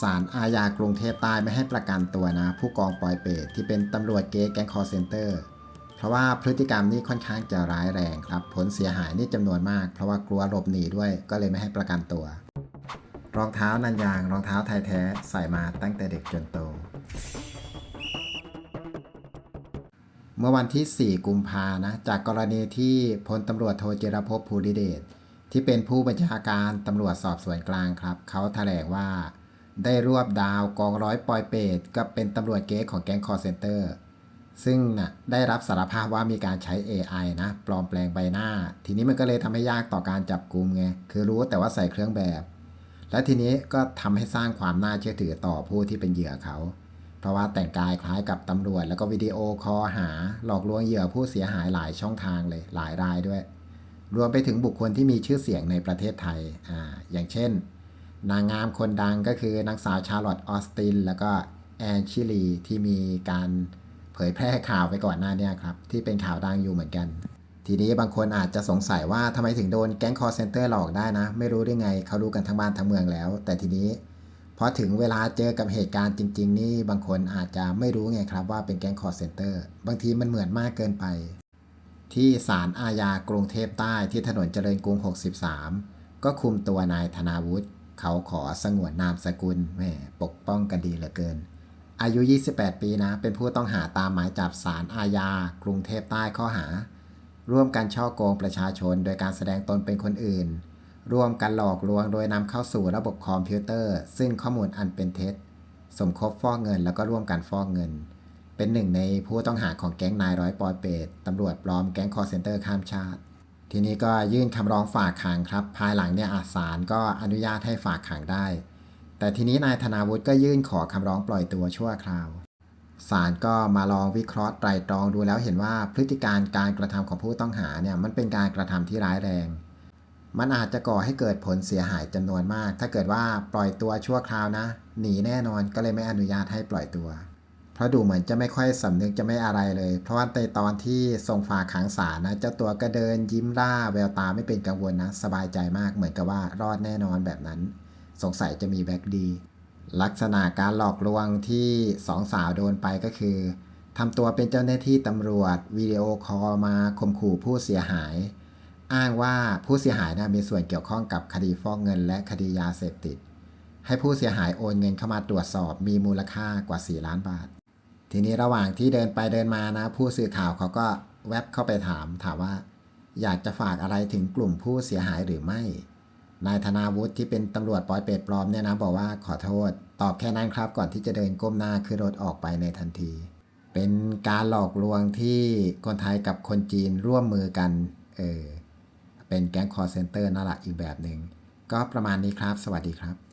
ศาลอาญากรุงเทพใต้ไม่ให้ประกันตัวนะ ผู้กองปอยเปรตที่เป็นตำรวจเก๊แก๊งคอร์เซนเตอร์ เพราะว่าพฤติกรรมนี้ค่อนข้างจะร้ายแรงครับ ผลเสียหายนี่จำนวนมาก เพราะว่ากลัวหลบหนีด้วยก็เลยไม่ให้ประกันตัว รองเท้านันยาง รองเท้าไทยแท้ใส่มาตั้งแต่เด็กจนโต เมื่อวันที่ 4 กุมภานะ จากกรณีที่พลตำรวจโทเจรพภูริเดชที่เป็นผู้บัญชาการตำรวจสอบสวนกลางครับ เขาแถลงว่า ได้รวบดาวกองร้อยปอยเปตก็เป็นตำรวจเก๊กของแก๊งคอร์เซนเตอร์ ซึ่งนะได้รับสารภาพว่ามีการใช้ AI นะ ปลอมแปลงใบหน้า ทีนี้มันก็เลยทำให้ยากต่อการจับกลุ่มไง คือรู้แต่ว่าใส่เครื่องแบบ และทีนี้ก็ทำให้สร้างความน่าเชื่อถือต่อผู้ที่เป็นเหยื่อเขา เพราะว่าแต่งกายคล้ายกับตำรวจ แล้วก็วิดีโอคอหา หลอกลวงเหยื่อผู้เสียหายหลายช่องทางเลยหลายรายด้วย รวมไปถึงบุคคลที่มีชื่อเสียงในประเทศไทยอ่าอย่างเช่น นางงามคนดังก็คือนางสาวชาร์ลอตต์ออสติน แล้วก็แอนชิลีที่มีการเผยแพร่ข่าวไปก่อนหน้านี้ครับ ที่เป็นข่าวดังอยู่เหมือนกัน ทีนี้บางคนอาจจะสงสัยว่าทำไมถึงโดนแก๊งคอร์เซนเตอร์หลอกได้นะ ไม่รู้ได้ไงเขารู้กันทั้งบ้านทั้งเมืองแล้ว แต่ทีนี้พอถึงเวลาเจอกับเหตุการณ์จริง ๆ นี่บางคนอาจจะไม่รู้ไงครับว่าเป็นแก๊งคอร์เซนเตอร์บางทีมันเหมือนมากเกินไป ที่ศาลอาญากรุงเทพใต้ที่ถนนเจริญกรุง 63 ก็คุมตัวนายธนาวุฒิ เขาขอสงวนนามสกุลแหม่ปกป้องกันดีเหลือเกิน อายุ 28 ปีนะ เป็นผู้ต้องหาตามหมายจับศาลอาญา กรุงเทพใต้ข้อหา ร่วมกันช่อโกงประชาชน โดยการแสดงตนเป็นคนอื่น ร่วมกันหลอกลวงโดยนำเข้าสู่ระบบคอมพิวเตอร์ ซึ่งข้อมูลอันเป็นเท็จ สมคบฟอกเงินแล้วก็ร่วมกันฟอกเงิน เป็นหนึ่งในผู้ต้องหาของแก๊งนายร้อยปอยเปรตตำรวจปลอมแก๊งคอร์เซนเตอร์ข้ามชาติ ทีนี้ก็ยื่นคำร้องฝากขังครับ ภายหลังเนี่ยอาศาลก็อนุญาตให้ฝากขังได้ แต่ทีนี้นายธนาวุฒิก็ยื่นขอคำร้องปล่อยตัวชั่วคราวศาลก็มาลองวิเคราะห์ไตรตรองดูแล้วเห็นว่าพฤติการการกระทำของผู้ต้องหาเนี่ยมันเป็นการกระทำที่ร้ายแรง มันอาจจะก่อให้เกิดผลเสียหายจำนวนมาก ถ้าเกิดว่าปล่อยตัวชั่วคราวนะ หนีแน่นอนก็เลยไม่อนุญาตให้ปล่อยตัว เพราะดูเหมือนจะไม่ค่อยสำนึกจะไม่อะไรเลย เพราะว่าในตอนที่ส่งฝากขังศาลนะเจ้าตัวก็เดินยิ้มร่าแววตาไม่เป็นกังวลนะ สบายใจมากเหมือนกับว่ารอดแน่นอนแบบนั้น สงสัยจะมีแบ็กดี ลักษณะการหลอกลวงที่สองสาวโดนไปก็คือทำตัวเป็นเจ้าหน้าที่ตำรวจวิดีโอคอลมาข่มขู่ผู้เสียหาย อ้างว่าผู้เสียหายนะมีส่วนเกี่ยวข้องกับคดีฟอกเงิน และคดียาเสพติด ให้ผู้เสียหายโอนเงินเข้ามาตรวจสอบมีมูลค่ากว่า 4 ล้านบาท ทีนี้ระหว่างที่เดินไปเดินมานะ ผู้สื่อข่าวเขาก็แวบเข้าไปถามถามว่า อยากจะฝากอะไรถึงกลุ่มผู้เสียหายหรือไม่ นายธนาวุฒิที่เป็นตำรวจปลอยเปรตปลอมเนี่ยนะบอกว่าขอโทษ ตอบแค่นั้นครับ ก่อนที่จะเดินก้มหน้าขึ้นรถออกไปในทันที เป็นการหลอกลวงที่คนไทยกับคนจีนร่วมมือกัน เออ เป็นแก๊งคอร์เซนเตอร์นั่นแหละอีกแบบหนึ่งก็ประมาณนี้ครับ สวัสดีครับ